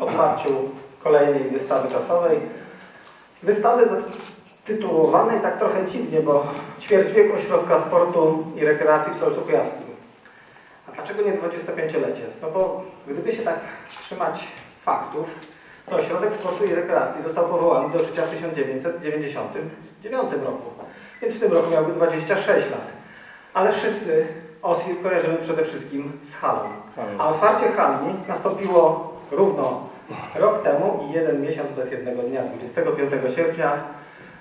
otwarciu kolejnej wystawy czasowej. Wystawy zatytułowanej tak trochę dziwnie, bo ćwierć wieku ośrodka sportu i rekreacji w Solcu Kujawskim. A dlaczego nie 25-lecie? No bo gdyby się tak trzymać faktów, to ośrodek sportu i rekreacji został powołany do życia w 1999 roku. Więc w tym roku miałby 26 lat. Ale wszyscy OSIR kojarzymy przede wszystkim z halą. A otwarcie hali nastąpiło równo rok temu i jeden miesiąc bez jednego dnia, 25 sierpnia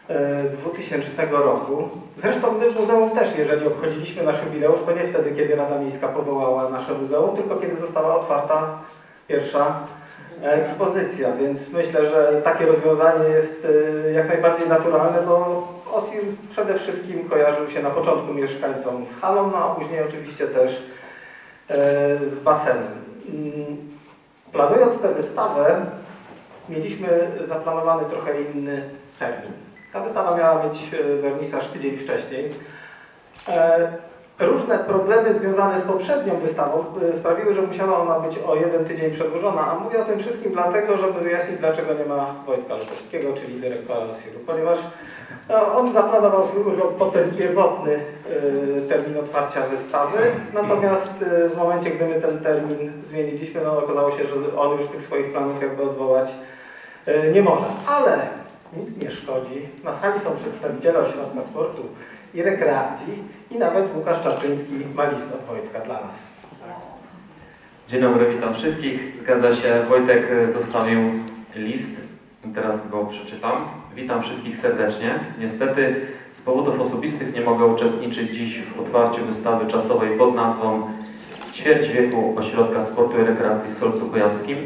e, 2000 roku. Zresztą my w muzeum też, jeżeli obchodziliśmy nasz jubileusz, to nie wtedy, kiedy Rada Miejska powołała nasze muzeum, tylko kiedy została otwarta pierwsza ekspozycja, więc myślę, że takie rozwiązanie jest e, jak najbardziej naturalne, bo OSIR przede wszystkim kojarzył się na początku mieszkańcom z halą, no a później oczywiście też e, z basenem. Mm, Planując tę wystawę, mieliśmy zaplanowany trochę inny termin. Ta wystawa miała mieć e, wernisaż tydzień wcześniej. Różne problemy związane z poprzednią wystawą e, sprawiły, że musiała ona być o jeden tydzień przedłużona, a mówię o tym wszystkim dlatego, żeby wyjaśnić, dlaczego nie ma Wojtka Lutowskiego, czyli dyrektora OSIR-u, ponieważ no, on zaplanował swój urlop pod ten pierwotny e, termin otwarcia wystawy, natomiast e, w momencie, gdy my ten termin zmieniliśmy, no okazało się, że on już tych swoich planów jakby odwołać e, nie może. Ale nic nie szkodzi. Na sali są przedstawiciele Ośrodka Sportu i Rekreacji i nawet Łukasz Czarczyński ma list od Wojtka dla nas. Dzień dobry, witam wszystkich. Zgadza się, Wojtek e, zostawił list teraz go przeczytam. Witam wszystkich serdecznie. Niestety z powodów osobistych nie mogę uczestniczyć dziś w otwarciu wystawy czasowej pod nazwą Ćwierć wieku Ośrodka Sportu i Rekreacji w Solcu Kujawskim.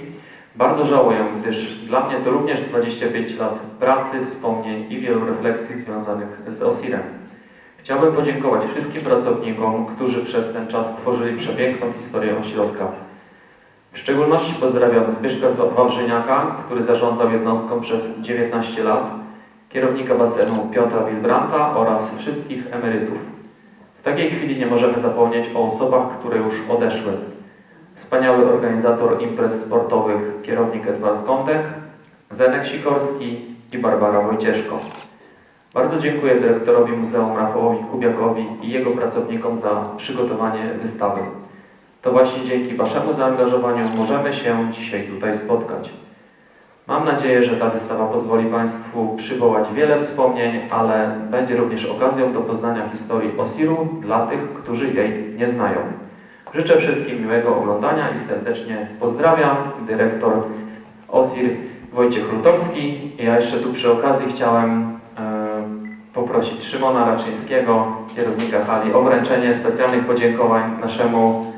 Bardzo żałuję, gdyż dla mnie to również 25 lat pracy, wspomnień i wielu refleksji związanych z OSIR-em. Chciałbym podziękować wszystkim pracownikom, którzy przez ten czas tworzyli przepiękną historię ośrodka. W szczególności pozdrawiam Zbyszka z Wawrzyniaka, który zarządzał jednostką przez 19 lat, kierownika basenu Piotra Wilbranta oraz wszystkich emerytów. W takiej chwili nie możemy zapomnieć o osobach, które już odeszły. Wspaniały organizator imprez sportowych, kierownik Edward Kądek, Zenek Sikorski i Barbara Wojcieszko. Bardzo dziękuję dyrektorowi Muzeum Rafałowi Kubiakowi i jego pracownikom za przygotowanie wystawy. To właśnie dzięki Waszemu zaangażowaniu możemy się dzisiaj tutaj spotkać. Mam nadzieję, że ta wystawa pozwoli Państwu przywołać wiele wspomnień, ale będzie również okazją do poznania historii Osiru dla tych, którzy jej nie znają. Życzę wszystkim miłego oglądania i serdecznie pozdrawiam. Dyrektor OSIR Wojciech Lutowski. Ja jeszcze tu przy okazji chciałem poprosić Szymona Raczyńskiego, kierownika hali, o wręczenie specjalnych podziękowań naszemu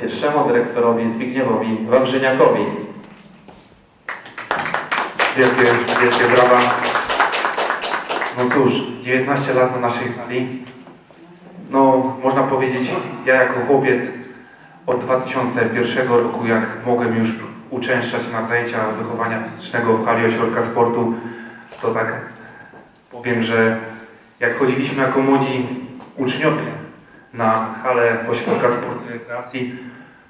pierwszemu dyrektorowi Zbigniewowi Wawrzyniakowi. Wielkie, wielkie brawa. No cóż, 19 lat na naszej hali. No, można powiedzieć, ja jako chłopiec od 2001 roku, jak mogłem już uczęszczać na zajęcia wychowania fizycznego w hali ośrodka sportu, to tak powiem, że jak chodziliśmy jako młodzi uczniowie na halę ośrodka sportu i rekreacji,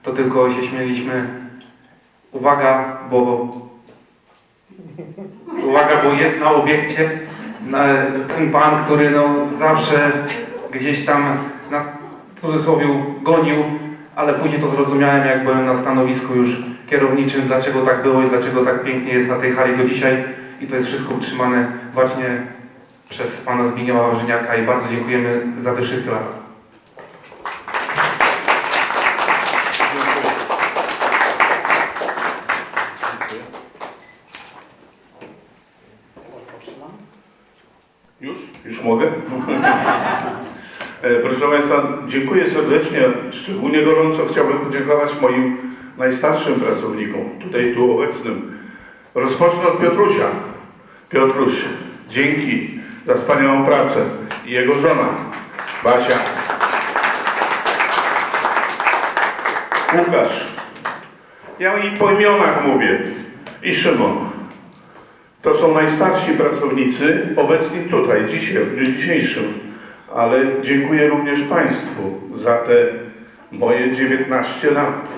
to tylko się śmieliśmy. Uwaga, bo Uwaga, bo jest na obiekcie na, ten pan, który no, zawsze gdzieś tam nas w cudzysłowie gonił, ale później to zrozumiałem, jak byłem na stanowisku już kierowniczym, dlaczego tak było i dlaczego tak pięknie jest na tej hali do dzisiaj. I to jest wszystko utrzymane właśnie przez pana Zbigniewa Wawrzyniaka i bardzo dziękujemy za te wszystkie lata. Już? Już mogę? E, Proszę Państwa, dziękuję serdecznie. Szczególnie gorąco chciałbym podziękować moim najstarszym pracownikom, tutaj tu obecnym. Rozpocznę od Piotrusia. Piotruś, dzięki za wspaniałą pracę. I jego żona, Basia. Łukasz. Ja i po imionach mówię. I Szymon. To są najstarsi pracownicy obecni tutaj, dzisiaj, w dniu dzisiejszym. Ale dziękuję również Państwu za te moje 19 lat.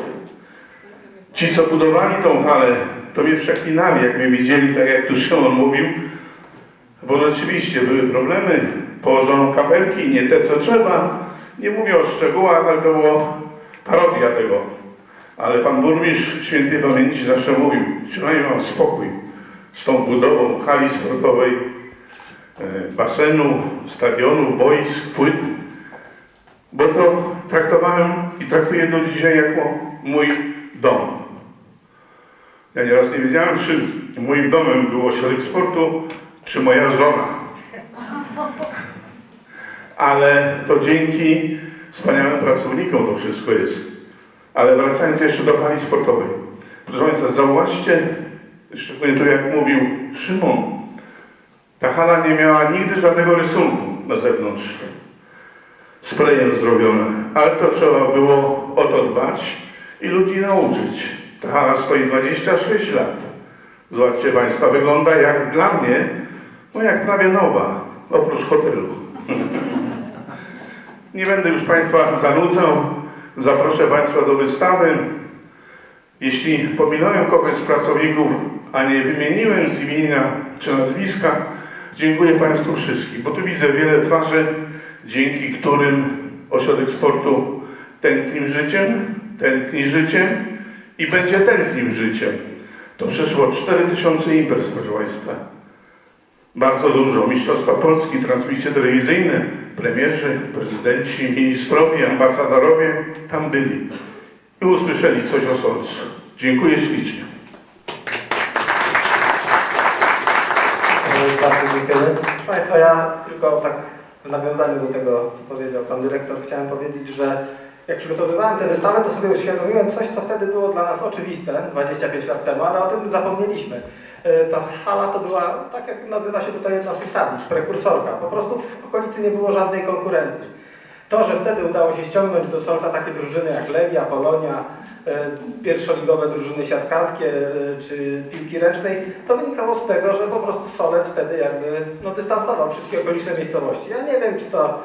Ci, co budowali tą halę to mnie przeklinali, jak mnie widzieli, tak jak tu Szymon mówił, bo rzeczywiście były problemy, położono kapelki, nie te co trzeba, nie mówię o szczegółach, ale to było parodia tego. Ale pan burmistrz świętej pamięci zawsze mówił, trzymaj mam spokój z tą budową hali sportowej, e, basenu, stadionu, boisk, płyt, bo to traktowałem i traktuję do dzisiaj jako mój dom. Ja nieraz nie wiedziałem, czy moim domem był ośrodek sportu, czy moja żona. Ale to dzięki wspaniałym pracownikom to wszystko jest. Ale wracając jeszcze do hali sportowej. Proszę Państwa, zauważcie, szczególnie tu jak mówił Szymon, ta hala nie miała nigdy żadnego rysunku na zewnątrz. Sprayem zrobione, ale to trzeba było o to dbać i ludzi nauczyć. Ta hala stoi 26 lat. Zobaczcie Państwo, wygląda jak dla mnie, no jak prawie nowa, oprócz hotelu. Nie będę już Państwa zanudzał. Zaproszę Państwa do wystawy. Jeśli pominąłem kogoś z pracowników, a nie wymieniłem z imienia czy nazwiska, dziękuję Państwu wszystkim, bo tu widzę wiele twarzy, dzięki którym Ośrodek Sportu tętni życiem, tętni życiem i będzie tętnił życiem. To przeszło 4000 imprez, proszę Państwa. Bardzo dużo. Mistrzostwa Polski, transmisje telewizyjne, premierzy, prezydenci, ministrowie, ambasadorowie tam byli i usłyszeli coś o Solcu. Dziękuję ślicznie. Proszę Państwa, ja tylko tak w nawiązaniu do tego, co powiedział Pan Dyrektor, chciałem powiedzieć, że jak przygotowywałem tę wystawę, to sobie uświadomiłem coś, co wtedy było dla nas oczywiste, 25 lat temu, ale o tym zapomnieliśmy. E, Ta hala to była, tak jak nazywa się tutaj jedna z tych tablic, prekursorka. Po prostu w okolicy nie było żadnej konkurencji. To, że wtedy udało się ściągnąć do Solca takie drużyny jak Legia, Polonia, e, pierwszoligowe drużyny siatkarskie e, czy piłki ręcznej, to wynikało z tego, że po prostu Solec wtedy jakby no, dystansował wszystkie okoliczne miejscowości. Ja nie wiem, czy to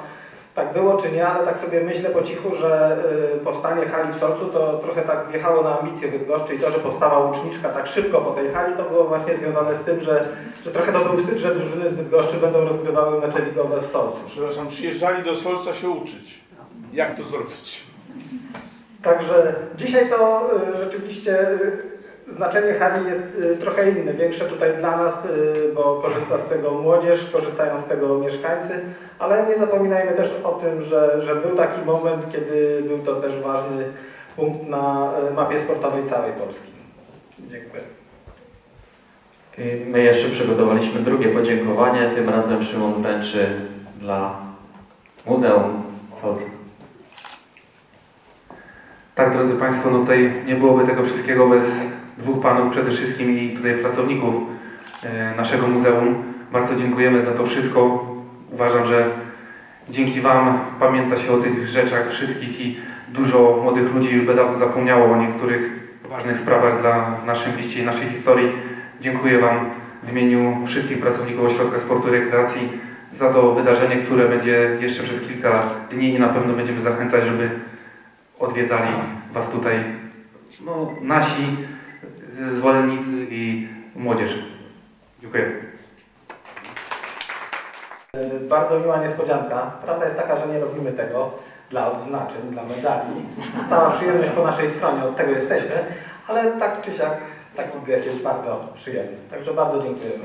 tak było, czy nie, ale tak sobie myślę po cichu, że y, powstanie hali w Solcu to trochę tak wjechało na ambicje Bydgoszczy i to, że powstała łuczniczka tak szybko po tej hali, to było właśnie związane z tym, że, że trochę to był wstyd, że drużyny z Bydgoszczy będą rozgrywały mecze ligowe w Solcu. Przepraszam, przyjeżdżali do Solca się uczyć. Jak to zrobić? Także dzisiaj to y, rzeczywiście y, znaczenie hali jest y, trochę inne, większe tutaj dla nas, y, bo korzysta z tego młodzież, korzystają z tego mieszkańcy, ale nie zapominajmy też o tym, że, że był taki moment, kiedy był to też ważny punkt na y, mapie sportowej całej Polski. Dziękuję. My jeszcze przygotowaliśmy drugie podziękowanie, tym razem Szymon wręczy dla Muzeum Solca. Tak, drodzy Państwo, no tutaj nie byłoby tego wszystkiego bez dwóch panów przede wszystkim i tutaj pracowników e, naszego muzeum. Bardzo dziękujemy za to wszystko. Uważam, że dzięki Wam pamięta się o tych rzeczach wszystkich i dużo młodych ludzi już dawno zapomniało o niektórych ważnych sprawach dla naszym liście i naszej historii. Dziękuję Wam w imieniu wszystkich pracowników Ośrodka Sportu i Rekreacji za to wydarzenie, które będzie jeszcze przez kilka dni i na pewno będziemy zachęcać, żeby odwiedzali Was tutaj no, nasi zwolennicy i młodzież. Dziękuję. Bardzo miła niespodzianka. Prawda jest taka, że nie robimy tego dla odznaczeń, dla medali. Cała przyjemność po naszej stronie, od tego jesteśmy, ale tak czy siak taki gest jest bardzo przyjemny. Także bardzo dziękujemy.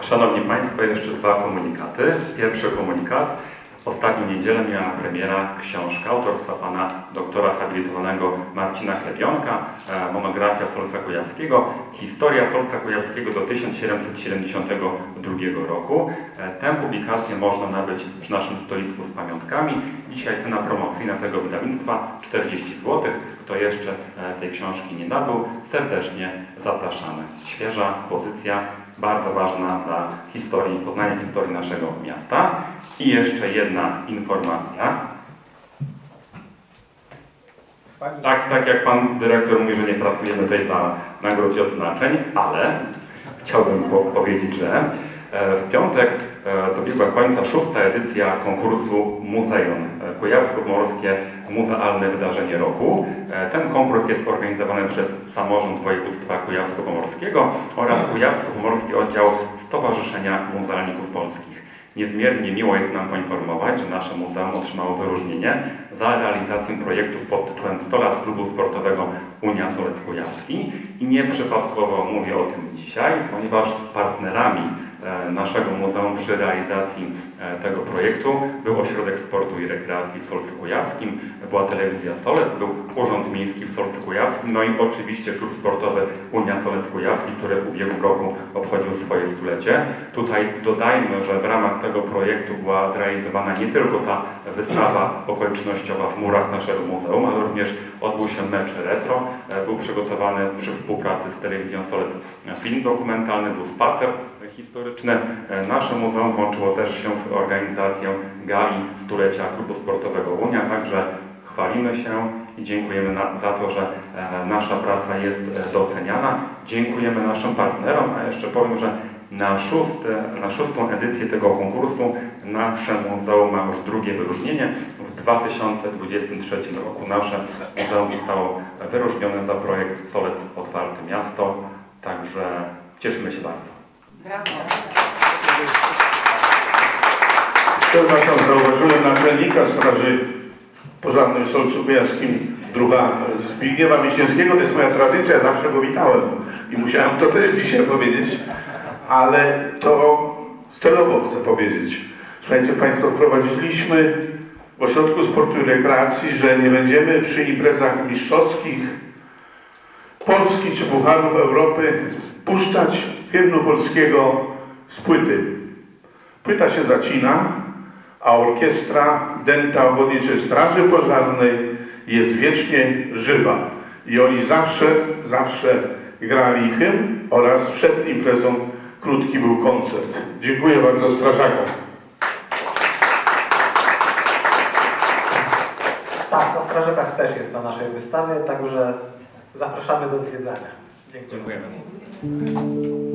Szanowni Państwo, jeszcze dwa komunikaty. Pierwszy komunikat. W ostatnią niedzielę miała premiera książka autorstwa pana doktora habilitowanego Marcina Chlebionka, e, monografia Solca Kujawskiego, historia Solca Kujawskiego do 1772 roku. E, Tę publikację można nabyć przy naszym stoisku z pamiątkami. Dzisiaj cena promocyjna tego wydawnictwa 40 zł. Kto jeszcze e, tej książki nie nabył, serdecznie zapraszamy. Świeża pozycja, bardzo ważna dla historii, poznania historii naszego miasta. I jeszcze jedna informacja. Tak, tak jak pan dyrektor mówi, że nie pracujemy tutaj dla nagród i odznaczeń, ale chciałbym po powiedzieć, że E, W piątek e, dobiegła końca szósta edycja konkursu Muzeum e, Kujawsko-Pomorskie Muzealne Wydarzenie Roku. Ten konkurs jest organizowany przez Samorząd Województwa Kujawsko-Pomorskiego oraz Kujawsko-Pomorski Oddział Stowarzyszenia Muzealników Polskich. Niezmiernie miło jest nam poinformować, że nasze muzeum otrzymało wyróżnienie za realizację projektów pod tytułem 100 lat klubu sportowego Unia Solec Kujawski i nieprzypadkowo mówię o tym dzisiaj, ponieważ partnerami naszego muzeum przy realizacji e, tego projektu. Był Ośrodek Sportu i Rekreacji w Solcu Kujawskim, była telewizja Solec, był Urząd Miejski w Solcu Kujawskim, no i oczywiście klub sportowy Unia Solec Kujawski, który w ubiegłym roku obchodził swoje stulecie. Tutaj dodajmy, że w ramach tego projektu była zrealizowana nie tylko ta wystawa okolicznościowa w murach naszego muzeum, ale również odbył się mecz retro, e, był przygotowany przy współpracy z telewizją Solec film dokumentalny, był spacer historyczny. E, Nasze muzeum włączyło też się w organizację gali stulecia klubu sportowego Unia, także chwalimy się i dziękujemy na, za to, że e, nasza praca jest e, doceniana. Dziękujemy naszym partnerom, a jeszcze powiem, że na, szóste, na szóstą edycję tego konkursu nasze muzeum ma już drugie wyróżnienie. W 2023 roku nasze muzeum zostało wyróżnione za projekt Solec Otwarte Miasto, także cieszymy się bardzo. Brawo. Przepraszam, zauważyłem naczelnika Straży Pożarnej w Solcu Kujawskim, druga Zbigniewa Wiśniewskiego. To jest moja tradycja, zawsze go witałem. I musiałem to też dzisiaj powiedzieć, ale to celowo chcę powiedzieć. Słuchajcie Państwo, wprowadziliśmy w Ośrodku Sportu i Rekreacji, że nie będziemy przy imprezach mistrzowskich Polski czy Pucharów Europy puszczać hymnu polskiego z płyty. Płyta się zacina, a orkiestra Denta Ochotniczej Straży Pożarnej jest wiecznie żywa. I oni zawsze, zawsze grali hymn oraz przed imprezą krótki był koncert. Dziękuję bardzo strażakom. Tak, no Strażakas też jest na naszej wystawie, także zapraszamy do zwiedzania. Dziękuję. Dziękujemy.